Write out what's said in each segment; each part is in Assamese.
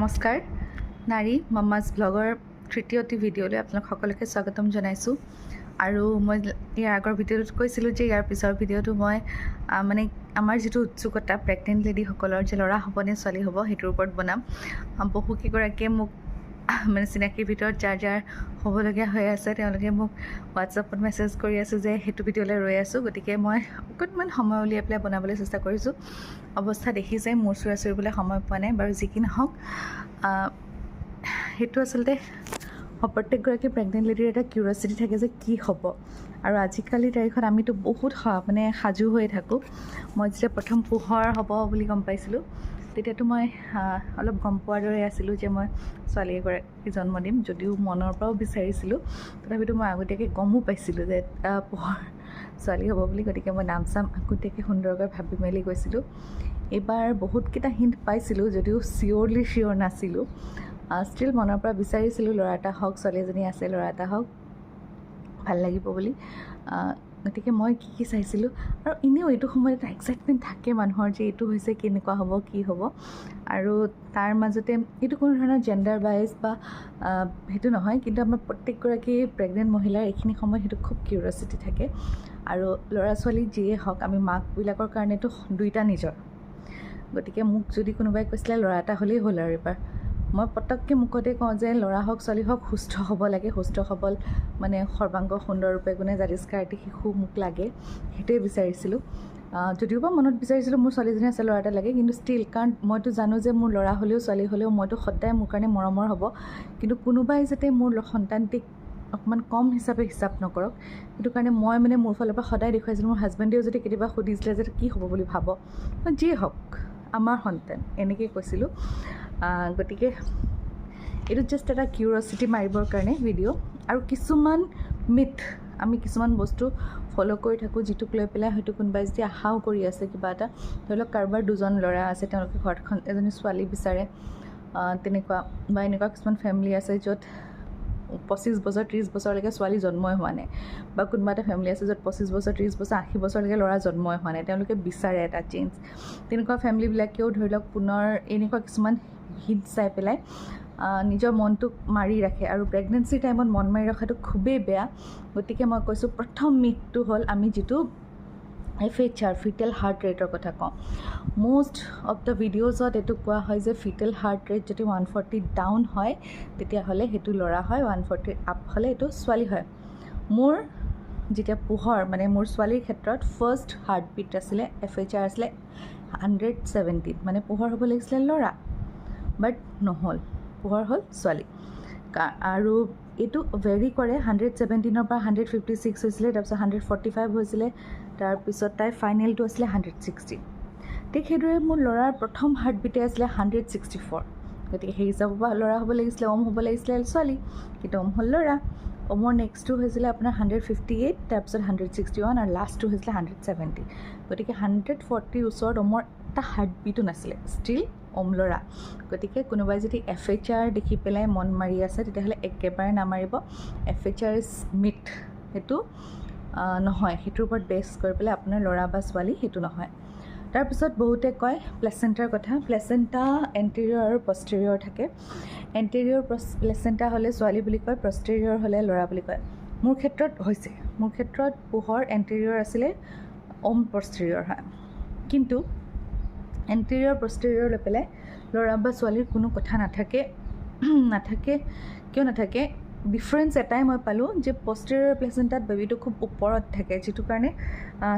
নমস্কাৰ। নাৰী মামাজ ব্লগৰ তৃতীয়টি ভিডিঅ'লৈ আপোনালোক সকলোকে স্বাগতম জনাইছোঁ। আৰু মই ইয়াৰ আগৰ ভিডিঅ'টোত কৈছিলোঁ যে ইয়াৰ পিছৰ ভিডিঅ'টো মই মানে আমাৰ যিটো উৎসুকতা প্ৰেগনেণ্ট লেডিসকলৰ যে ল'ৰা হ'বনে ছোৱালী হ'ব সেইটোৰ ওপৰত বনাম। বহুকেইগৰাকীয়ে মোক মানে চিনাকিৰ ভিতৰত যাৰ যাৰ হ'বলগীয়া হৈ আছে তেওঁলোকে মোক হোৱাটছআপত মেছেজ কৰি আছোঁ যে সেইটো ভিডিঅ'লৈ ৰৈ আছোঁ। গতিকে মই অকণমান সময় উলিয়াই পেলাই বনাবলৈ চেষ্টা কৰিছোঁ। অৱস্থা দেখিছে মোৰ চুৰা চুৰিবলৈ সময় পোৱা নাই বাৰু যি কি নহওক সেইটো আচলতে প্ৰত্যেকগৰাকী প্ৰেগনেণ্ট লেডিৰ এটা কিউৰিয়চিটি থাকে যে কি হ'ব। আৰু আজিকালি তাৰিখত আমিতো বহুত মানে সাজু হৈ থাকোঁ। মই যেতিয়া প্ৰথম পোহৰ হ'ব বুলি গম পাইছিলোঁ তেতিয়াতো মই অলপ গম পোৱাৰ দৰে আছিলোঁ যে মই ছোৱালী এগৰাকী জন্ম দিম যদিও মনৰ পৰাও বিচাৰিছিলোঁ। তথাপিতো মই আগতীয়াকৈ গমো পাইছিলোঁ যে পোহৰ ছোৱালী হ'ব বুলি গতিকে মই নাম চাম আগতীয়াকৈ সুন্দৰকৈ ভাবি মেলি গৈছিলোঁ। এইবাৰ বহুতকেইটা হিণ্ট পাইছিলোঁ যদিও চিয়'ৰলি চিয়'ৰ নাছিলোঁ। ষ্টিল মনৰ পৰা বিচাৰিছিলোঁ ল'ৰা এটা হওক ছোৱালী এজনী আছে ল'ৰা এটা হওক ভাল লাগিব বুলি। গতিকে মই কি কি চাইছিলোঁ? আৰু এনেও এইটো সময়ত এটা এক্সাইটমেণ্ট থাকে মানুহৰ যে এইটো হৈছে কেনেকুৱা হ'ব কি হ'ব। আৰু তাৰ মাজতে এইটো কোনো ধৰণৰ জেণ্ডাৰ বাইজ বা সেইটো নহয় কিন্তু আমাৰ প্ৰত্যেকগৰাকী প্ৰেগনেণ্ট মহিলাৰ এইখিনি সময়ত সেইটো খুব কিউৰিয়চিটি থাকে। আৰু ল'ৰা ছোৱালী যিয়ে হওক আমি মাকবিলাকৰ কাৰণেতো দুইটা নিজৰ। গতিকে মোক যদি কোনোবাই কৈছিলে ল'ৰা এটা হ'লেই হ'ল আৰু এবাৰ মই পটককৈ মুখতে কওঁ যে ল'ৰা হওক ছোৱালী হওক সুস্থ হ'ব লাগে সুস্থ সবল মানে সৰ্বাংগ সুন্দৰৰূপে গুণে জাতিষ্কাৰ এটি শিশু মোক লাগে সেইটোৱে বিচাৰিছিলোঁ। যদিওবা মনত বিচাৰিছিলোঁ মোৰ ছোৱালীজনী আছে ল'ৰা এটা লাগে কিন্তু ষ্টিল কাৰণ মইতো জানো যে মোৰ ল'ৰা হ'লেও ছোৱালী হ'লেও মইতো সদায় মোৰ কাৰণে মৰমৰ হ'ব। কিন্তু কোনোবাই যাতে মোৰ সন্তানটিক অকণমান কম হিচাপে হিচাপ নকৰক সেইটো কাৰণে মই মানে মোৰ ফালৰ পৰা সদায় দেখুৱাইছিলোঁ মোৰ হাজবেণ্ডেও যদি কেতিয়াবা সুধিছিলে যে কি হ'ব বুলি ভাব মই যিয়ে হওক আমাৰ সন্তান এনেকৈ কৈছিলোঁ। গতিকে এইটো জাষ্ট এটা কিউৰিয়চিটি মাৰিবৰ কাৰণে ভিডিঅ' আৰু কিছুমান মিথ আমি কিছুমান বস্তু ফ'ল' কৰি থাকোঁ যিটোক লৈ পেলাই হয়তো কোনোবাই যদি আশাও কৰি আছে কিবা এটা। ধৰি লওক কাৰোবাৰ দুজন ল'ৰা আছে তেওঁলোকে ঘৰখন এজনী ছোৱালী বিচাৰে। তেনেকুৱা বা এনেকুৱা কিছুমান ফেমিলি আছে য'ত পঁচিছ বছৰ ত্ৰিছ বছৰলৈকে ছোৱালী জন্মই হোৱা নাই। বা কোনোবা এটা ফেমিলি আছে য'ত পঁচিছ বছৰ ত্ৰিছ বছৰ আশী বছৰলৈকে ল'ৰা জন্মই হোৱা নাই। তেওঁলোকে বিচাৰে এটা চেঞ্জ তেনেকুৱা ফেমিলিবিলাকেও ধৰি লওক পুনৰ এনেকুৱা কিছুমান হিট চাই পেলাই নিজৰ মনটোক মাৰি ৰাখে। আৰু প্ৰেগনেঞ্চিৰ টাইমত মন মাৰি ৰখাটো খুবেই বেয়া। গতিকে মই কৈছোঁ প্ৰথম মিথটো হ'ল আমি যিটো F H R fetal heart ৰেটৰ কথা কওঁ। মষ্ট অফ দ্য ভিডিঅ'জত এইটো কোৱা হয় যে ফিটেল হাৰ্ট ৰেট যদি ওৱান ফৰ্টি ডাউন হয় তেতিয়াহ'লে সেইটো ল'ৰা হয় ওৱান ফৰ্টি আপ হ'লে এইটো ছোৱালী হয়। মোৰ যেতিয়া পোহৰ মানে মোৰ ছোৱালীৰ ক্ষেত্ৰত ফাৰ্ষ্ট হাৰ্টবিট আছিলে এফ এইচ আৰ আছিলে হাণ্ড্ৰেড ছেভেণ্টিন মানে পোহৰ হ'ব লাগিছিলে ল'ৰা। বাট নহ'ল পোহৰ হ'ল ছোৱালী। আৰু এইটো ভেৰি কৰে হাণ্ড্ৰেড ছেভেণ্টিনৰ পৰা হাণ্ড্ৰেড ফিফটি ছিক্স হৈছিলে তাৰপিছত হাণ্ড্ৰেড ফৰ্টি ফাইভ হৈছিলে তাৰপিছত তাইৰ ফাইনেলটো আছিলে হাণ্ড্ৰেড ছিক্সটি ঠিক সেইদৰে মোৰ ল'ৰাৰ প্ৰথম হাৰ্টবিটে আছিলে হাণ্ড্ৰেড ছিক্সটি ফ'ৰ গতিকে সেই হিচাপৰ পৰা ল'ৰা হ'ব লাগিছিলে ওম হ'ব লাগিছিলে ছোৱালী। কিন্তু ওম হ'ল ল'ৰা। ওমৰ নেক্সটটো হৈছিলে আপোনাৰ হাণ্ড্ৰেড ফিফটি এইট তাৰপিছত হাণ্ড্ৰেড ছিক্সটি ওৱান আৰু লাষ্টটো হৈছিলে হাণ্ড্ৰেড ছেভেণ্টি গতিকে হাণ্ড্ৰেড ফৰ্টিৰ ওচৰত ওমৰ এটা হাৰ্টবিটো নাছিলে ষ্টিল ওম ল'ৰা। গতিকে কোনোবাই যদি এফ এইচ আৰ দেখি পেলাই মন মাৰি আছে তেতিয়াহ'লে একেবাৰে নামাৰিব। F H R is myth সেইটো নহয়। সেইটোৰ ওপৰত বেছ কৰি পেলাই আপোনাৰ ল'ৰা বা ছোৱালী সেইটো নহয়। তাৰপিছত বহুতে কয় প্লেচেণ্টাৰ কথা। প্লেচেণ্টা এণ্টেৰিয়ৰ আৰু পষ্টেৰিয়ৰ থাকে। এণ্টেৰিয়ৰ প্লেচেণ্টা হ'লে ছোৱালী বুলি কয় পষ্টেৰিয়ৰ হ'লে ল'ৰা বুলি কয়। মোৰ ক্ষেত্ৰত হৈছে। মোৰ ক্ষেত্ৰত পোহৰ এণ্টেৰিয়ৰ আছিলে ওম পষ্টেৰিয়ৰ হয়। কিন্তু এণ্টেৰিয়ৰ পষ্টেৰিয়ৰ লৈ পেলাই ল'ৰা বা ছোৱালীৰ কোনো কথা নাথাকে নাথাকে কিয় নাথাকে ডিফাৰেঞ্চ এটাই মই পালোঁ যে পষ্টেৰিয়ৰ প্লেচেণ্টাত বেবীটো খুব ওপৰত থাকে যিটো কাৰণে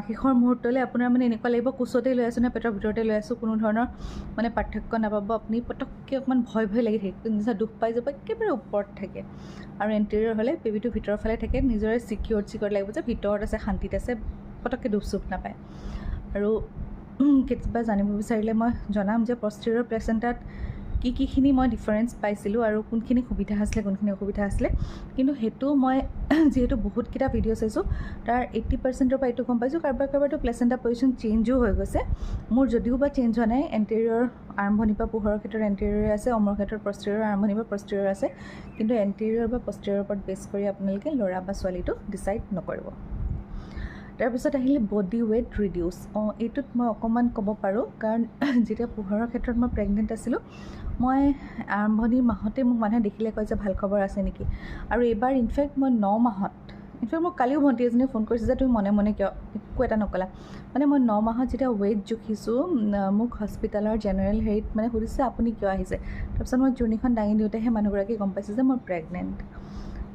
শেষৰ মুহূৰ্তলৈ আপোনাৰ মানে এনেকুৱা লাগিব কোচতেই লৈ আছোঁ নে পেটৰ ভিতৰতে লৈ আছোঁ কোনো ধৰণৰ মানে পাৰ্থক্য নাপাব আপুনি পটককৈ অকণমান ভয় ভয় লাগি থাকে নিচিনা দুখ পাই যাব একেবাৰে ওপৰত থাকে আৰু এণ্টেৰিয়ৰ হ'লে বেবীটো ভিতৰৰ ফালে থাকে নিজৰে চিকিউৰ চিকিউৰ লাগিব যে ভিতৰত আছে শান্তিত আছে পটককৈ দুখ চুখ নাপায় আৰু কেতিয়াবা জানিব বিচাৰিলে মই জনাম যে পষ্টেৰিয়ৰ প্লেচেণ্টাত কি কিখিনি মই ডিফাৰেঞ্চ পাইছিলোঁ আৰু কোনখিনি সুবিধা আছিলে কোনখিনি অসুবিধা আছিলে। কিন্তু সেইটো মই যিহেতু বহুতকেইটা ভিডিঅ' চাইছোঁ তাৰ এইট্টি পাৰ্চেণ্টৰ পৰা এইটো গম পাইছোঁ। কাৰোবাৰ কাৰোবাৰতো প্লেচেণ্টা পজিশ্যন চেঞ্জো হৈ গৈছে। মোৰ যদিও বা চেঞ্জ হোৱা নাই এণ্টেৰিয়ৰ আৰম্ভণিৰ পৰা পোহৰৰ ক্ষেত্ৰত এণ্টেৰিয়ৰ আছে অমৰ ক্ষেত্ৰত পষ্টেৰিয়ৰ আৰম্ভণিৰ পৰা পষ্টেৰিয়ৰ আছে। কিন্তু এণ্টেৰিয়ৰ বা পষ্টেৰিয়ৰ ওপৰত বেছ কৰি আপোনালোকে ল'ৰা বা ছোৱালীটো ডিচাইড নকৰিব। তাৰপিছত আহিলে বডি ৱেইট ৰিডিউচ অঁ এইটোত মই অকণমান ক'ব পাৰোঁ কাৰণ যেতিয়া পোহৰৰ ক্ষেত্ৰত মই প্ৰেগনেণ্ট আছিলোঁ মই আৰম্ভণিৰ মাহতে মোক মানুহে দেখিলে কয় যে ভাল খবৰ আছে নেকি? আৰু এইবাৰ ইনফেক্ট মই ন মাহত ইনফেক্ট মোক কালিও ভণ্টি এজনীয়ে ফোন কৰিছে যে তুমি মনে মনে কিয়? একো এটা নকলা। মানে মই ন মাহত যেতিয়া ৱেইট জুখিছোঁ মোক হস্পিটেলৰ জেনেৰেল হেৰিত মানে সুধিছে আপুনি কিয় আহিছে? তাৰপিছত মই জোৰণিখন দাঙি দিওঁতেহে মানুহগৰাকীয়ে গম পাইছে যে মই প্ৰেগনেণ্ট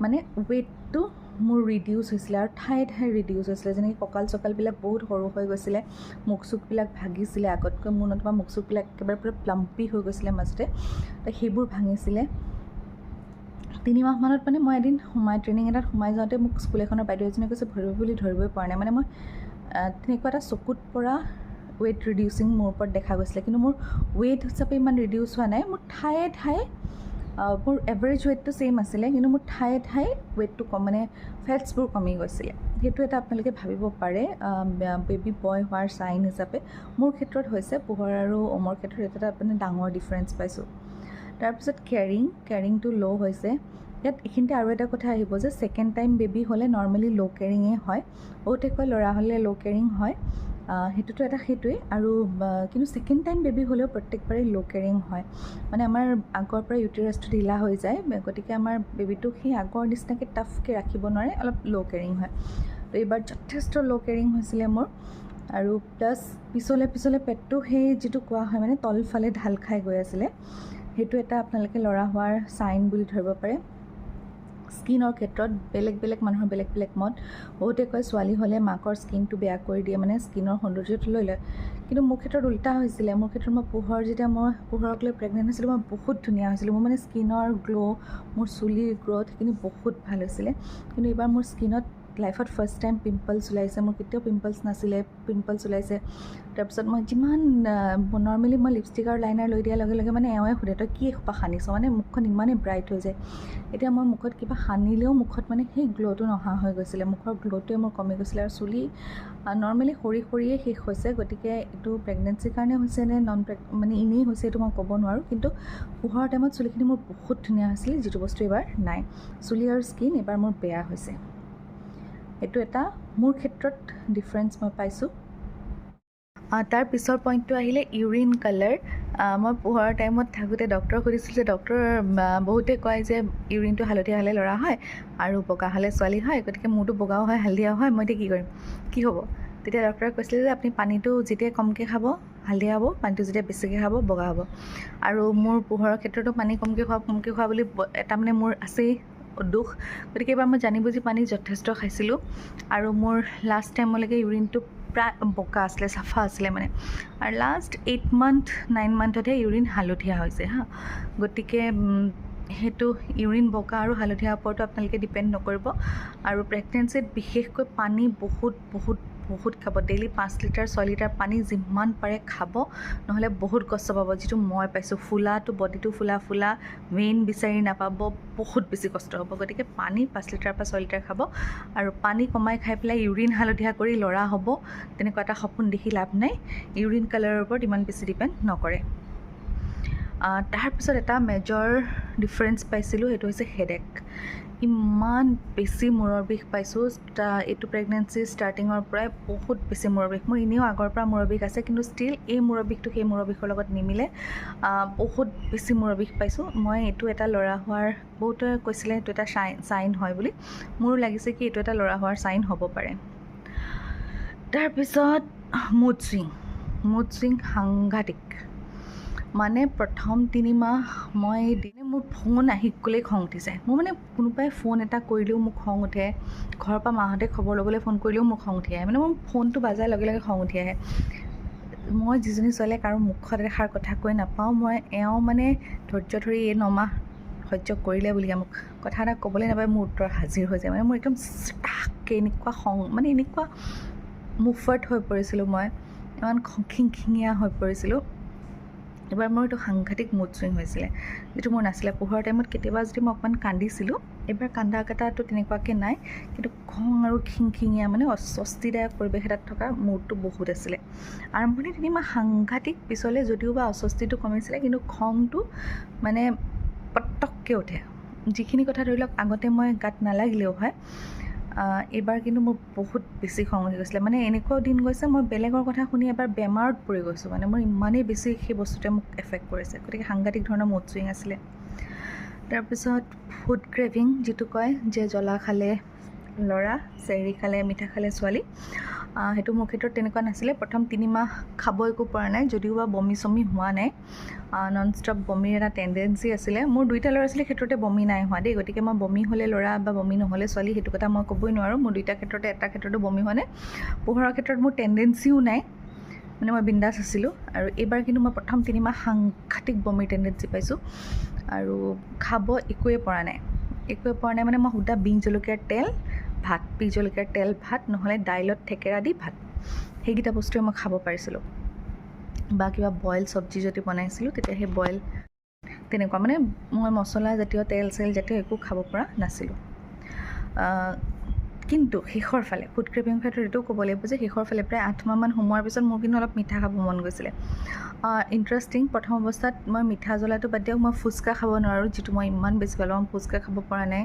মানে ৱেইটটো মোৰ ৰিডিউচ হৈছিলে আৰু ঠায়ে ঠায়ে ৰিডিউচ হৈছিলে। যেনেকৈ কঁকাল চকালবিলাক বহুত সৰু হৈ গৈছিলে মুখ চুকবিলাক ভাগিছিলে আগতকৈ মোৰ নতুবা মুখ চুকবিলাক একেবাৰে পূৰা প্লাম্পি হৈ গৈছিলে মাজতে তো সেইবোৰ ভাঙিছিলে। তিনিমাহমানত মানে মই এদিন সোমাই ট্ৰেইনিং এটাত সোমাই যাওঁতে মোক স্কুল এখনৰ বাইদেউ এজনীয়ে কৈছে ভৰিব বুলি ধৰিবই পৰা নাই। মানে মই তেনেকুৱা এটা চকুত পৰা ৱেইট ৰিডিউচিং মোৰ ওপৰত দেখা গৈছিলে। কিন্তু মোৰ ৱেইট হিচাপে ইমান ৰিডিউচ হোৱা নাই মোৰ ঠায়ে ঠায়ে মোৰ এভাৰেজ ৱেইটটো ছেইম আছিলে কিন্তু মোৰ ঠায়ে ঠায়ে ৱেইটটো কম মানে ফেটছবোৰ কমি গৈছিলে। সেইটো এটা আপোনালোকে ভাবিব পাৰে বেবী বয় হোৱাৰ চাইন হিচাপে। মোৰ ক্ষেত্ৰত হৈছে পোহৰ আৰু ওমৰ ক্ষেত্ৰত এইটো এটা মানে ডাঙৰ ডিফাৰেঞ্চ পাইছোঁ। তাৰপিছত কেয়াৰিং কেয়াৰিংটো ল' হৈছে। ইয়াত এইখিনিতে আৰু এটা কথা আহিব যে ছেকেণ্ড টাইম বেবী হ'লে নৰ্মেলি ল' কেয়াৰিঙে হয়। বহুতে কয় ল'ৰা হ'লে ল' কেয়াৰিং হয়। সেইটোতো এটা সেইটোৱেই। আৰু কিন্তু ছেকেণ্ড টাইম বেবী হ'লেও প্ৰত্যেকবাৰেই ল' কেয়াৰিং হয়। মানে আমাৰ আগৰ পৰা ইউটেৰাছটো ঢিলা হৈ যায় গতিকে আমাৰ বেবীটোক সেই আগৰ নিচিনাকৈ টাফকৈ ৰাখিব নোৱাৰে অলপ ল' কেয়াৰিং হয়। তো এইবাৰ যথেষ্ট ল' কেয়াৰিং হৈছিলে মোৰ। আৰু প্লাছ পিছলে পিছলে পেটটো সেই যিটো কোৱা হয় মানে তলফালে ঢাল খাই গৈ আছিলে সেইটো এটা আপোনালোকে ল'ৰা হোৱাৰ চাইন বুলি ধৰিব পাৰে। স্কিনৰ ক্ষেত্ৰত বেলেগ বেলেগ মানুহৰ বেলেগ বেলেগ মত। বহুতে কয় ছোৱালী হ'লে মাকৰ স্কিনটো বেয়া কৰি দিয়ে মানে স্কিনৰ সৌন্দৰ্যটো লৈ লয়। কিন্তু মোৰ ক্ষেত্ৰত উল্টা হৈছিলে। মোৰ ক্ষেত্ৰত মই পোহৰ যেতিয়া মই পোহৰক লৈ প্ৰেগনেণ্ট হৈছিলোঁ মই বহুত ধুনীয়া হৈছিলোঁ। মোৰ মানে স্কিনৰ গ্ল' মোৰ চুলিৰ গ্ৰ'থ সেইখিনি বহুত ভাল হৈছিলে। কিন্তু এইবাৰ মোৰ স্কিনত লাইফত ফাৰ্ষ্ট টাইম পিম্পলছ ওলাইছে মোৰ কেতিয়াও পিম্পলছ নাছিলে পিম্পলছ ওলাইছে তাৰপিছত মই যিমান নৰ্মেলি মই লিপষ্টিক আৰু লাইনাৰ লৈ দিয়াৰ লগে লগে মানে এওঁৱে সোধে তই কি এসোপা সানিছ মানে মুখখন ইমানেই ব্ৰাইট হৈ যায় এতিয়া মই মুখত কিবা সানিলেও মুখত মানে সেই গ্ল'টো নহা হৈ গৈছিলে মুখৰ গ্ল'টোৱে মোৰ কমি গৈছিলে আৰু চুলি নৰ্মেলি সৰি সৰিয়ে শেষ হৈছে গতিকে এইটো প্ৰেগনেঞ্চিৰ কাৰণে হৈছে নে নন প্ৰেগ মানে এনেই হৈছে এইটো মই ক'ব নোৱাৰোঁ কিন্তু পোহৰৰ টাইমত চুলিখিনি মোৰ বহুত ধুনীয়া হৈছিলে যিটো বস্তু এইবাৰ নাই চুলি আৰু স্কিন এইবাৰ মোৰ বেয়া হৈছে এইটো এটা মোৰ ক্ষেত্ৰত ডিফাৰেঞ্চ মই পাইছোঁ। তাৰ পিছৰ পইণ্টটো আহিলে ইউৰিন কালাৰ মই পোহৰৰ টাইমত থাকোঁতে ডক্টৰক সুধিছিলোঁ যে ডক্টৰ বহুতে কয় যে ইউৰিনটো হালধীয়া হ'লে ল'ৰা হয় আৰু বগা হ'লে ছোৱালী হয় গতিকে মোৰতো বগাও হয় হালধীয়াও হয় মই এতিয়া কি কৰিম? কি হ'ব? তেতিয়া ডক্টৰে কৈছিলে যে আপুনি পানীটো যেতিয়া কমকৈ খাব হালধীয়া হ'ব পানীটো যেতিয়া বেছিকৈ খাব বগা হ'ব। আৰু মোৰ পোহৰৰ ক্ষেত্ৰতো পানী কমকৈ খোৱা কমকৈ খোৱা বুলি এটা মানে মোৰ আছেই। দুখ। গতিকে এবাৰ মই জানি বুজি পানী যথেষ্ট খাইছিলোঁ। আৰু মোৰ লাষ্ট টাইমলৈকে ইউৰিনটো প্ৰায় বগা আছিলে চাফা আছিলে মানে। আৰু লাষ্ট এইট মান্থ নাইন মান্থতহে ইউৰিন হালধীয়া হৈছে হা। গতিকে সেইটো ইউৰিন বগা আৰু হালধীয়া ওপৰতো আপোনালোকে ডিপেণ্ড নকৰিব। আৰু প্ৰেগনেঞ্চিত বিশেষকৈ পানী বহুত বহুত বহুত খাব। ডেইলি পাঁচ লিটাৰ ছয় লিটাৰ পানী যিমান পাৰে খাব। নহ'লে বহুত কষ্ট পাব। যিটো মই পাইছোঁ ফুলাটো বডিটো ফুলা ফুলা মেইন বিচাৰি নাপাব বহুত বেছি কষ্ট হ'ব। গতিকে পানী পাঁচ লিটাৰ পৰা ছয় লিটাৰ খাব আৰু পানী কমাই খাই পেলাই ইউৰিন হালধীয়া কৰি ল'ৰা হ'ব তেনেকুৱা এটা সপোন দেখি লাভ নাই। ইউৰিন কালাৰৰ ওপৰত ইমান বেছি ডিপেণ্ড নকৰে। তাৰপিছত এটা মেজৰ ডিফাৰেঞ্চ পাইছিলোঁ সেইটো হৈছে হেডেক ইমান বেছি মূৰৰ বিষ পাইছোঁ। এইটো প্ৰেগনেঞ্চি ষ্টাৰ্টিঙৰ পৰাই বহুত বেছি মূৰৰ বিষ। মোৰ এনেও আগৰ পৰা মূৰৰ বিষ আছে কিন্তু ষ্টিল এই মূৰৰ বিষটো সেই মূৰৰ বিষৰ লগত নিমিলে। বহুত বেছি মূৰৰ বিষ পাইছোঁ। মই এইটো এটা ল'ৰা হোৱাৰ বহুতে কৈছিলে এইটো এটা চাইন হয় বুলি। মোৰো লাগিছে কি এইটো এটা ল'ৰা হোৱাৰ চাইন হ'ব পাৰে। তাৰপিছত মুড চুইং মুড চুইং সাংঘাতিক। মানে প্ৰথম তিনিমাহ মই দিনে মোৰ ফোন আহি গ'লেই খং উঠি যায় মোৰ মানে কোনোবাই ফোন এটা কৰিলেও মোক খং উঠে। ঘৰৰ পৰা মাহঁতে খবৰ ল'বলৈ ফোন কৰিলেও মোক খং উঠি আহে। মানে মোৰ ফোনটো বাজাৰ লগে লগে খং উঠি আহে। মই যিজনী ছোৱালীয়ে কাৰো মুখত এষাৰ কথা কৈ নাপাওঁ মই এওঁ মানে ধৈৰ্য ধৰি এই নমাহ সহ্য কৰিলে বুলিয়ে মোক কথা এটা ক'বলৈ নাপায় মোৰ উত্তৰ হাজিৰ হৈ যায়। মানে মোৰ একদম এনেকুৱা খং মানে এনেকুৱা মুফাৰ্ট হৈ পৰিছিলোঁ মই। ইমান খিংখিঙীয়া হৈ পৰিছিলোঁ। এবাৰ মোৰ এইটো সাংঘাতিক মুড চুইং হৈছিলে। যিটো মোৰ নাছিলে। পোহৰৰ টাইমত কেতিয়াবা যদি মই অকণমান কান্দিছিলোঁ এইবাৰ কান্দা কাটাটো তেনেকুৱাকৈ নাই কিন্তু খং আৰু খিংখিঙীয়া মানে অস্বস্তিদায়ক পৰিৱেশ এটাত থকা মুডটো বহুত আছিলে। আৰম্ভণি তিনিমাহ সাংঘাতিক পিছলৈ যদিও বা অস্বস্তিটো কমিছিলে কিন্তু খংটো মানে পটককৈ উঠে। যিখিনি কথা ধৰি লওক আগতে মই গাত নালাগিলেও হয় এইবাৰ কিন্তু মোৰ বহুত বেছি খং উঠি গৈছিলে। মানে এনেকুৱাও দিন গৈছে মই বেলেগৰ কথা শুনি এবাৰ বেমাৰত পৰি গৈছোঁ। মানে মোৰ ইমানেই বেছি সেই বস্তুটোৱে মোক এফেক্ট কৰিছে। গতিকে সাংঘাতিক ধৰণৰ মুড চুইং আছিলে। তাৰপিছত ফুড ক্ৰেভিং যিটো কয় যে জ্বলা খালে ল'ৰা চেৰি খালে মিঠা খালে ছোৱালী। সেইটো মোৰ ক্ষেত্ৰত তেনেকুৱা নাছিলে। প্ৰথম তিনিমাহ খাব একো পৰা নাই যদিও বা বমি চমি হোৱা নাই। নন ষ্টপ বমিৰ এটা টেণ্ডেঞ্চি আছিলে। মোৰ দুইটা ল'ৰা ছোৱালীৰ ক্ষেত্ৰতে বমি নাই হোৱা দেই। গতিকে মই বমি হ'লে ল'ৰা বা বমি নহ'লে ছোৱালী সেইটো কথা মই ক'বই নোৱাৰোঁ। মোৰ দুইটা ক্ষেত্ৰতে এটা ক্ষেত্ৰতো বমি হোৱা নাই। পোহৰৰ ক্ষেত্ৰত মোৰ টেণ্ডেঞ্চিও নাই। মানে মই বিন্দাছ আছিলোঁ। আৰু এইবাৰ কিন্তু মই প্ৰথম তিনিমাহ সাংঘাতিক বমিৰ টেণ্ডেঞ্চি পাইছোঁ। আৰু খাব একোৱে পৰা নাই। একোৱে পৰা নাই মানে মই সুদা বিন জলকীয়াৰ তেল ভাত বি জলকীয়াৰ তেল ভাত নহ'লে দাইলত থেকেৰা দি ভাত। সেইকেইটা বস্তুৱে মই খাব পাৰিছিলোঁ। বা কিবা বইল চব্জি যদি বনাইছিলোঁ তেতিয়া সেই বইল তেনেকুৱা মানে মই মছলা জাতীয় তেল চেল জাতীয় একো খাব পৰা নাছিলোঁ। কিন্তু শেষৰ ফালে ফুড ক্ষেত্ৰত এইটোও ক'ব লাগিব যে শেষৰ ফালে প্ৰায় আঠ মাহমান সোমোৱাৰ পিছত মোৰ কিন্তু অলপ মিঠা খাব মন গৈছিলে। ইণ্টাৰেষ্টিং প্ৰথম অৱস্থাত মই মিঠা জ্বলাটো বাদ দিয়ক মই ফুচকা খাব নোৱাৰোঁ যিটো মই ইমান বেছি ভাল পাওঁ ফুচকা খাব পৰা নাই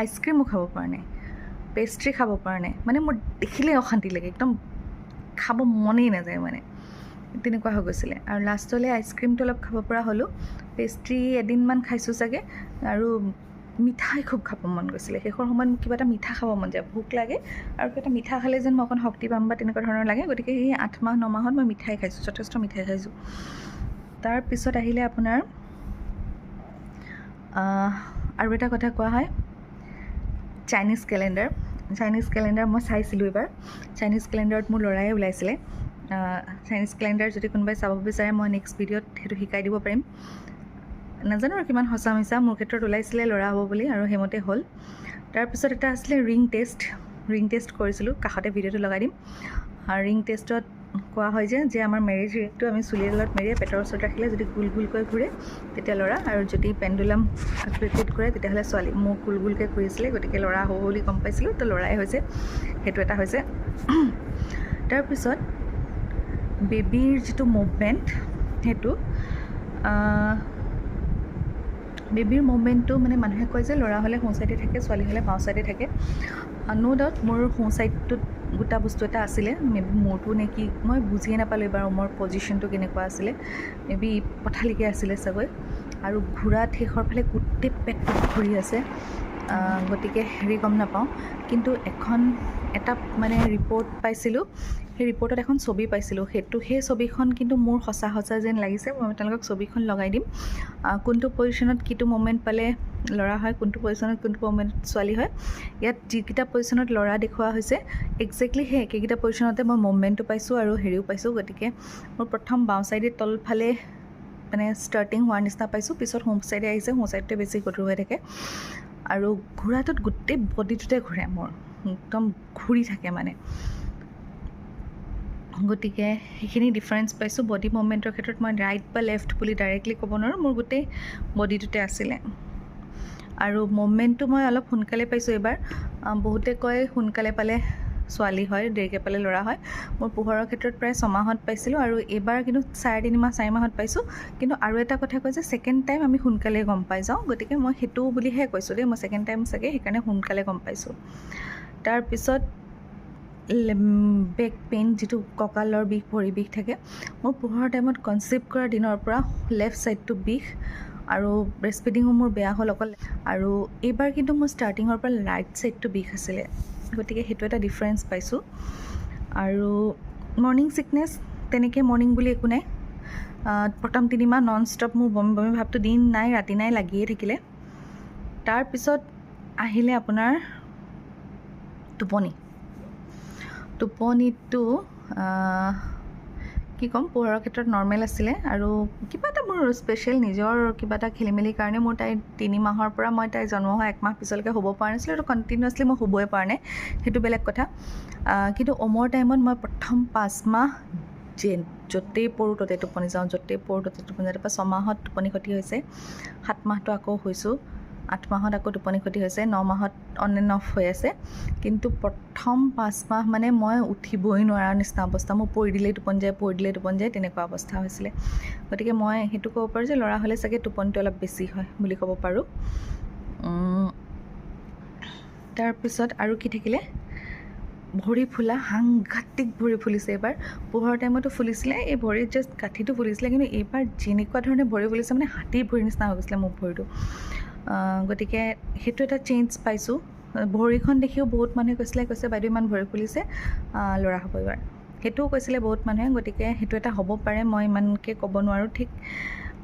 আইচক্ৰীমো খাব পৰা নাই। পেষ্ট্ৰি খাব পৰা নাই। মানে মোৰ দেখিলেই অশান্তি লাগে একদম খাব মনেই নাযায় মানে। তেনেকুৱা হৈ গৈছিলে। আৰু লাষ্টলৈ আইচক্ৰীমটো অলপ খাব পৰা হ'লোঁ। পেষ্ট্ৰি এদিনমান খাইছোঁ চাগে। আৰু মিঠাই খুব খাব মন গৈছিলে। শেষৰ সময়ত মোক কিবা এটা মিঠা খাব মন যায় ভোক লাগে। আৰু কিবা এটা মিঠা খালে যেন মই অকণ শক্তি পাম বা তেনেকুৱা ধৰণৰ লাগে। গতিকে সেই আঠ মাহ ন মাহত মই মিঠাই খাইছোঁ যথেষ্ট মিঠাই খাইছোঁ। তাৰপিছত আহিলে আপোনাৰ আৰু এটা কথা কোৱা হয়। চাইনিজ কেলেণ্ডাৰ চাইনিজ কেলেণ্ডাৰ মই চাইছিলোঁ এইবাৰ। চাইনিজ কেলেণ্ডাৰত মোৰ ল'ৰাই ওলাইছিলে। চাইনিজ কেলেণ্ডাৰ যদি কোনোবাই চাব বিচাৰে, মই নেক্সট ভিডিঅ'ত সেইটো শিকাই দিব পাৰিম। নাজানো আৰু কিমান সঁচা মিছা মোৰ ক্ষেত্ৰত ওলাইছিলে ল'ৰা হ'ব বুলি আৰু সেইমতে হ'ল। তাৰপিছত এটা আছিলে ৰিং টেষ্ট ৰিং টেষ্ট কৰিছিলোঁ কাষতে ভিডিঅ'টো লগাই দিম। ৰিং টেষ্টত কোৱা হয় যে যে আমাৰ মেৰেজ ৰিংটো আমি চুলিৰ তলত মেৰিয়াই পেটৰ ওচৰত ৰাখিলে যদি গোল গোলকৈ ঘূৰে তেতিয়া ল'ৰা আৰু যদি পেণ্ডুলাম আকৃতিত ঘূৰে তেতিয়াহ'লে ছোৱালী মোক গোল গোলকৈ ঘূৰিছিলে গতিকে ল'ৰা হ'ব বুলি গম পাইছিলোঁ তো ল'ৰাই হৈছে সেইটো এটা হৈছে। তাৰপিছত বেবীৰ যিটো মুভমেণ্ট সেইটো বেবীৰ মুভমেণ্টটো মানে মানুহে কয় যে ল'ৰা হ'লে সোঁ চাইডে থাকে ছোৱালী হ'লে বাওঁ চাইডে থাকে। ন' ডাউট মোৰ সোঁ চাইডটোত গোটা বস্তু এটা আছিলে মে বি মোৰটো নে কি মই বুজিয়ে নাপালোঁ এইবাৰ মোৰ পজিশ্যনটো কেনেকুৱা আছিলে। মে বি পথালিকৈ আছিলে চাগৈ। আৰু ঘূৰাত শেষৰ ফালে গোটেই পেটটো ঘূৰি আছে। গতিকে হেৰি গম নাপাওঁ। কিন্তু এখন এটা মানে ৰিপৰ্ট পাইছিলোঁ। সেই ৰিপৰ্টত এখন ছবি পাইছিলোঁ। সেইটো সেই ছবিখন কিন্তু মোৰ সঁচা সঁচা যেন লাগিছে মই তেওঁলোকক ছবিখন লগাই দিম। কোনটো পজিশ্যনত কিটো মুভমেণ্ট পালে ল'ৰা হয় কোনটো পজিশ্যনত কোনটো মুভমেণ্টত ছোৱালী হয়। ইয়াত যিকেইটা পজিশ্যনত ল'ৰা দেখুওৱা হৈছে একজেক্টলি সেই একেকেইটা পজিশ্যনতে মই মুভমেণ্টটো পাইছোঁ আৰু হেৰিও পাইছোঁ। গতিকে মোৰ প্ৰথম বাওঁ চাইডে তলফালে মানে ষ্টাৰ্টিং হোৱাৰ নিচিনা পাইছোঁ পিছত সোঁ চাইডে আহিছে সোঁ চাইডটোৱে বেছি গধুৰ হৈ থাকে। আৰু ঘূৰাটোত গোটেই বডিটোতে ঘূৰে মোৰ একদম ঘূৰি থাকে মানে। গতিকে সেইখিনি ডিফাৰেঞ্চ পাইছোঁ। বডি মুভমেণ্টৰ ক্ষেত্ৰত মই ৰাইট বা লেফ্ট বুলি ডাইৰেক্টলি ক'ব নোৱাৰোঁ মোৰ গোটেই বডিটোতে আছিলে। আৰু মুভমেণ্টটো মই অলপ সোনকালে পাইছোঁ এইবাৰ। বহুতে কয় সোনকালে পালে ছোৱালী হয় দেৰিকৈ পালে ল'ৰা হয়। মোৰ পোহৰৰ ক্ষেত্ৰত প্ৰায় ছমাহত পাইছিলোঁ আৰু এইবাৰ কিন্তু চাৰে তিনিমাহ চাৰি মাহত পাইছোঁ। কিন্তু আৰু এটা কথা কয় যে ছেকেণ্ড টাইম আমি সোনকালে গম পাই যাওঁ। গতিকে মই সেইটো বুলিহে কৈছোঁ দেই মই ছেকেণ্ড টাইম চাগে সেইকাৰণে সোনকালে গম পাইছোঁ। তাৰপিছত বেক পেইন যিটো কঁকালৰ বিষ ভৰি বিষ থাকে মোৰ পোহৰৰ টাইমত কনচিভ কৰাৰ দিনৰ পৰা লেফ্ট ছাইডটো বিষ আৰু ব্ৰেষ্ট ফিডিঙো মোৰ বেয়া হ'ল অকল। আৰু এইবাৰ কিন্তু মোৰ ষ্টাৰ্টিঙৰ পৰা ৰাইট ছাইডটো বিষ আছিলে গতিকে সেইটো এটা ডিফাৰেঞ্চ পাইছোঁ। আৰু মৰ্ণিং ছিকনেছ তেনেকৈ মৰ্ণিং বুলি একো নাই। প্ৰথম তিনিমাহ নন ষ্টপ মোৰ বমি বমি ভাৱটো দিন নাই ৰাতি নাই লাগিয়ে থাকিলে। তাৰপিছত আহিলে আপোনাৰ টোপনি। টোপনিটো কি ক'ম পোহৰৰ ক্ষেত্ৰত নৰ্মেল আছিলে আৰু কিবা এটা মোৰ স্পেচিয়েল নিজৰ কিবা এটা খেলি মেলিৰ কাৰণে মোৰ তাই তিনি মাহৰ পৰা মই তাই জন্ম হোৱা একমাহ পিছলৈকে শুব পৰা নাছিলোঁ আৰু কণ্টিনিউৱাছলি মই শুবই পৰা নাই সেইটো বেলেগ কথা। কিন্তু অমৰ টাইমত মই প্ৰথম পাঁচ মাহ যে য'তেই পৰোঁ ত'তেই টোপনি যাওঁ য'তেই পৰোঁ ত'তেই টোপনি যাওঁ তাৰপৰা ছমাহত টোপনি ক্ষতি হৈছে সাত মাহটো আকৌ শুইছোঁ। আঠ মাহত আকৌ টোপনি ক্ষতি হৈছে ন মাহত অন এণ্ড অফ হৈ আছে। কিন্তু প্ৰথম পাঁচ মাহ মানে মই উঠিবই নোৱাৰাৰ নিচিনা অৱস্থা মোৰ পৰি দিলেই টোপনি যায় পৰি দিলেই টোপনি যায় তেনেকুৱা অৱস্থা হৈছিলে। গতিকে মই সেইটো ক'ব পাৰোঁ যে ল'ৰা হ'লে চাগে টোপনিটো অলপ বেছি হয় বুলি ক'ব পাৰোঁ। তাৰপিছত আৰু কি থাকিলে? ভৰি ফুলা সাংঘাতিক ভৰি ফুলিছে এইবাৰ পোহৰ টাইমতো ফুলিছিলে এই ভৰিত জাষ্ট গাঁঠিটো ফুলিছিলে কিন্তু এইবাৰ যেনেকুৱা ধৰণে ভৰি ফুলিছে মানে হাতীৰ ভৰিৰ নিচিনা হৈ গৈছিলে মোৰ ভৰিটো। গতিকে সেইটো এটা চেঞ্জ পাইছোঁ। ভৰিখন দেখিও বহুত মানুহে কৈছিলে কৈছে বাইদেউ ইমান ভৰি ফুলিছে ল'ৰা হ'ব এইবাৰ। সেইটোও কৈছিলে বহুত মানুহে গতিকে সেইটো এটা হ'ব পাৰে মই ইমানকৈ ক'ব নোৱাৰোঁ ঠিক।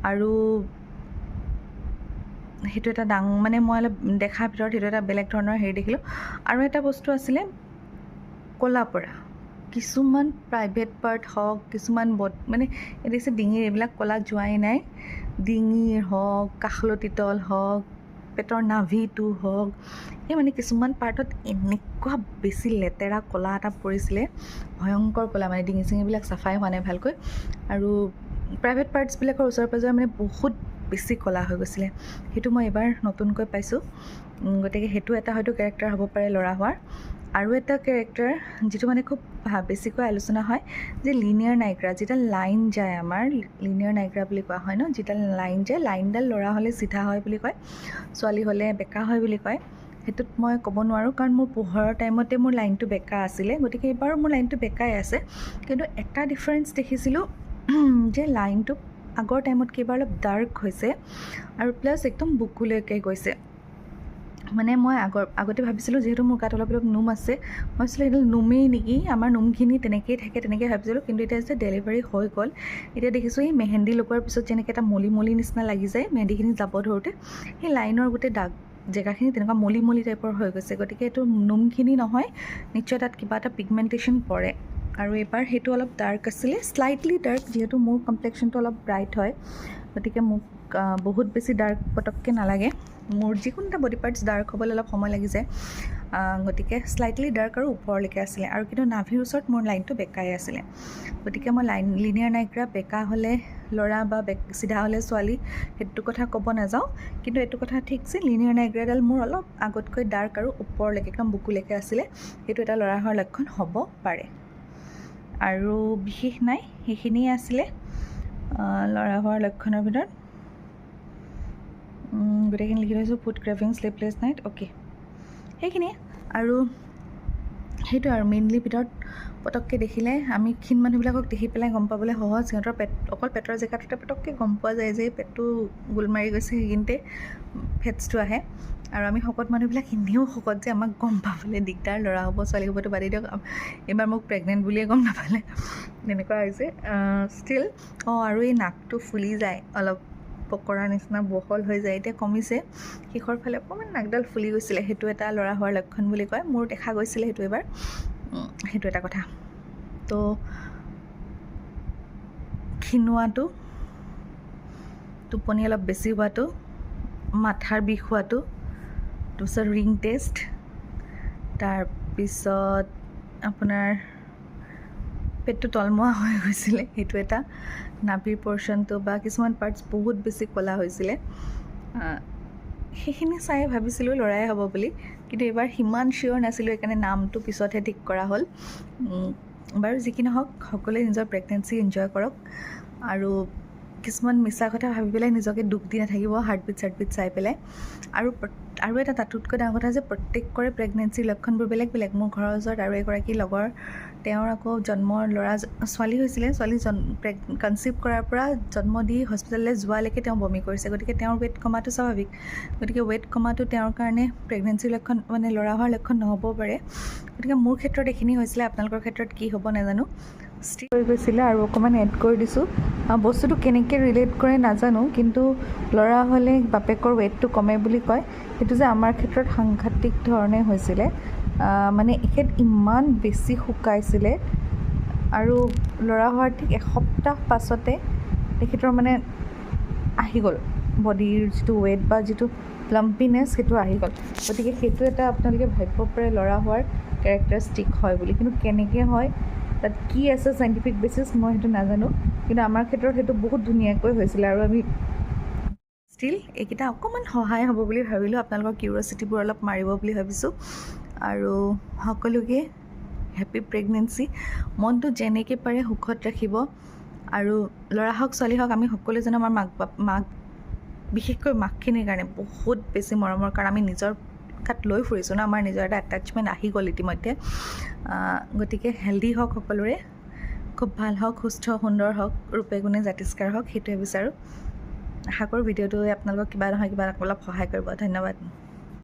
আৰু সেইটো এটা ডাঙৰ মানে মই অলপ দেখাৰ ভিতৰত সেইটো এটা বেলেগ ধৰণৰ হেৰি দেখিলোঁ। আৰু এটা বস্তু আছিলে ক'লা পৰা কিছুমান প্ৰাইভেট পাৰ্ট হওক কিছুমান বড মানে দেখিছে ডিঙিৰ এইবিলাক ক'লা যোৱাই নাই। ডিঙিৰ হওক কাষলতিতল হওক পেটৰ নাভিটো হওক এই মানে কিছুমান পাৰ্টত এনেকুৱা বেছি লেতেৰা ক'লা এটা পৰিছিলে ভয়ংকৰ ক'লা মানে ডিঙি চিঙিবিলাক চাফাই হোৱা নাই ভালকৈ। আৰু প্ৰাইভেট পাৰ্টছবিলাকৰ ওচৰে পাঁজৰে মানে বহুত বেছি ক'লা হৈ গৈছিলে। সেইটো মই এইবাৰ নতুনকৈ পাইছোঁ। গতিকে সেইটো এটা হয়তো কেৰেক্টাৰ হ'ব পাৰে ল'ৰা হোৱাৰ। আৰু এটা কেৰেক্টাৰ যিটো মানে খুব বেছিকৈ আলোচনা হয়, যে লিনিয়াৰ নাইগ্ৰা যিডাল লাইন যায় আমাৰ লিনিয়াৰ নাইগ্ৰা বুলি কোৱা হয় ন? যিডাল লাইন যায় লাইনডাল ল'ৰা হ'লে চিধা হয় বুলি কয়, ছোৱালী হ'লে বেকা হয় বুলি কয়। সেইটোত মই ক'ব নোৱাৰোঁ কাৰণ মোৰ পোহৰৰ টাইমতে মোৰ লাইনটো বেকা আছিলে, গতিকে এইবাৰো মোৰ লাইনটো বেকাই আছে। কিন্তু এটা ডিফাৰেঞ্চ দেখিছিলোঁ যে লাইনটো আগৰ টাইমতকৈ এইবাৰ অলপ ডাৰ্ক হৈছে আৰু প্লাছ একদম বুকুলৈকে গৈছে। মানে মই আগৰ আগতে ভাবিছিলোঁ যিহেতু মোৰ গাত অলপ অলপ নোম আছে মই ভাবিছিলোঁ সেইডাল নোমেই নেকি আমাৰ নোমখিনি তেনেকেই থাকে তেনেকৈ ভাবিছিলোঁ কিন্তু এতিয়া যে ডেলিভাৰী হৈ গ'ল। এতিয়া দেখিছোঁ এই মেহেন্দি লগোৱাৰ পিছত যেনেকৈ এটা মলি মলি নিচিনা লাগি যায় মেহেন্দিখিনি যাব ধৰোঁতে সেই লাইনৰ গোটেই দাগ জেগাখিনি তেনেকুৱা মলি মলি টাইপৰ হৈ গৈছে গতিকে এইটো নোমখিনি নহয় নিশ্চয় তাত কিবা এটা পিগমেণ্টেশ্যন পৰে। আৰু এইবাৰ সেইটো অলপ ডাৰ্ক আছিলে শ্লাইটলি ডাৰ্ক যিহেতু মোৰ কমপ্লেক্সনটো অলপ ব্ৰাইট হয় গতিকে মোক বহুত বেছি ডাৰ্ক পটককৈ নালাগে। মোৰ যিকোনো এটা বডি পাৰ্টছ ডাৰ্ক হ'বলৈ অলপ সময় লাগি যায় গতিকে শ্লাইটলি ডাৰ্ক আৰু ওপৰলৈকে আছিলে আৰু কিন্তু নাভিৰ ওচৰত মোৰ লাইনটো বেকাই আছিলে। গতিকে মই লাইন লিনিয়াৰ নাইগ্ৰা বেকা হ'লে ল'ৰা বা বেক চিধা হ'লে ছোৱালী সেইটো কথা ক'ব নাযাওঁ। কিন্তু এইটো কথা ঠিক যে লিনিয়াৰ নাইগ্ৰাডাল মোৰ অলপ আগতকৈ ডাৰ্ক আৰু ওপৰলৈকে একদম বুকুলৈকে আছিলে সেইটো এটা ল'ৰা হোৱাৰ লক্ষণ হ'ব পাৰে। আৰু বিশেষ নাই সেইখিনিয়ে আছিলে ল'ৰা হোৱাৰ লক্ষণৰ ভিতৰত। গোটেইখিনি লিখি থৈছোঁ food craving sleepless night okay সেইখিনিয়ে। আৰু সেইটো আৰু মেইনলি ভিতৰত পটককৈ দেখিলে আমি ক্ষীণ মানুহবিলাকক দেখি পেলাই গম পাবলৈ সহজ। সিহঁতৰ পেট অকল পেটৰ জেগাটোতে পটককৈ গম পোৱা যায় যে পেটটো গোল মাৰি গৈছে সেইখিনিতে ফেটছটো আহে। আৰু আমি শকত মানুহবিলাক এনেও শকত যে আমাক গম পাবলৈ দিগদাৰ ল'ৰা হ'ব ছোৱালী হ'বতো বাদেই দিয়ক। এইবাৰ মোক প্ৰেগনেণ্ট বুলিয়ে গম নাপালে। তেনেকুৱা হৈছে। ষ্টিল অঁ আৰু এই নাকটো ফুলি যায় অলপ। পকৰা নিচিনা বহল হৈ যায় এতিয়া কমিছে। শেষৰ ফালে অকণমান নাকডাল ফুলি গৈছিলে সেইটো এটা ল'ৰা হোৱাৰ লক্ষণ বুলি কয়। মোৰ দেখা গৈছিলে সেইটো এবাৰ। সেইটো এটা কথা। তো ক্ষীণোৱাটো টোপনি অলপ বেছি হোৱাটো মাথাৰ বিষ হোৱাটো তাৰপিছত ৰিং টেষ্ট তাৰপিছত আপোনাৰ পেটটো তলমুৱা হৈ গৈছিলে সেইটো এটা। নাভিৰ পৰ্চনটো বা কিছুমান পাৰ্টছ বহুত বেছি ক'লা হৈছিলে। সেইখিনি চাই ভাবিছিলোঁ ল'ৰাই হ'ব বুলি। কিন্তু এইবাৰ সিমান চিয়'ৰ নাছিলোঁ সেইকাৰণে নামটো পিছতহে ঠিক কৰা হ'ল। বাৰু যি কি নহওক সকলোৱে নিজৰ প্ৰেগনেঞ্চি এনজয় কৰক। আৰু কিছুমান মিছা কথা ভাবি পেলাই নিজকে দুখ দি নাথাকিব হাৰ্টবিট চাৰ্টবিট চাই পেলাই। আৰু আৰু এটা তাতোতকৈ ডাঙৰ কথা যে প্ৰত্যেকৰে প্ৰেগনেঞ্চিৰ লক্ষণবোৰ বেলেগ বেলেগ। মোৰ ঘৰৰ ওচৰত আৰু এগৰাকী লগৰ তেওঁৰ আকৌ জন্মৰ ল'ৰা ছোৱালী হৈছিলে ছোৱালী কনচিভ কৰাৰ পৰা জন্ম দি হস্পিটেললৈ যোৱালৈকে তেওঁ বমি কৰিছে। গতিকে তেওঁৰ ৱেইট কমাটো স্বাভাৱিক। গতিকে ৱেইট কমাটো তেওঁৰ কাৰণে প্ৰেগনেঞ্চিৰ লক্ষণ মানে ল'ৰা হোৱাৰ লক্ষণ নহ'বও পাৰে। গতিকে মোৰ ক্ষেত্ৰত এইখিনি হৈছিলে। আপোনালোকৰ ক্ষেত্ৰত কি হ'ব নাজানো। ষ্টিক হৈ গৈছিলে আৰু অকণমান এড কৰি দিছোঁ। বস্তুটো কেনেকৈ ৰিলেট কৰে নাজানো কিন্তু ল'ৰা হ'লে বাপেকৰ ৱেইটটো কমে বুলি কয়। সেইটো যে আমাৰ ক্ষেত্ৰত সাংঘাতিক ধৰণে হৈছিলে। মানে এখেত ইমান বেছি শুকাইছিলে আৰু ল'ৰা হোৱাৰ ঠিক এসপ্তাহ পাছতে তেখেতৰ মানে আহি গ'ল। বডিৰ যিটো ৱেইট বা যিটো প্লাম্পিনেছ সেইটো আহি গ'ল। গতিকে সেইটো এটা আপোনালোকে ভাবিব পাৰে ল'ৰা হোৱাৰ কেৰেক্টাৰিষ্টিক হয় বুলি। কিন্তু কেনেকৈ হয় তাত কি আছে চাইণ্টিফিক বেচিছ মই সেইটো নাজানো। কিন্তু আমাৰ ক্ষেত্ৰত সেইটো বহুত ধুনীয়াকৈ হৈছিলে আৰু আমি ষ্টিল এইকেইটা অকণমান সহায় হ'ব বুলি ভাবিলোঁ। আপোনালোকৰ কিউৰিচিটিবোৰ অলপ মাৰিব বুলি ভাবিছোঁ। আৰু সকলোকে হেপী প্ৰেগনেঞ্চি মনটো যেনেকৈ পাৰে সুখত ৰাখিব। আৰু ল'ৰা হওক ছোৱালী হওক আমি সকলোৱে যেন আমাৰ মাক বাপ মাক বিশেষকৈ মাকখিনিৰ কাৰণে বহুত বেছি মৰমৰ কাৰণ আমি নিজৰ কাট লৈ ফুৰিছোঁ ন। আমাৰ নিজৰ এটা এটাচমেণ্ট আহি গ'ল ইতিমধ্যে। গতিকে হেল্ডি হওক সকলোৰে খুব ভাল হওক সুস্থ সুন্দৰ হওক ৰূপে গুণে জাতিষ্কাৰ হওক সেইটোৱে বিচাৰোঁ। আশা কৰোঁ ভিডিঅ'টোৱে আপোনালোকক কিবা নহয় কিবা অলপ সহায় কৰিব। ধন্যবাদ।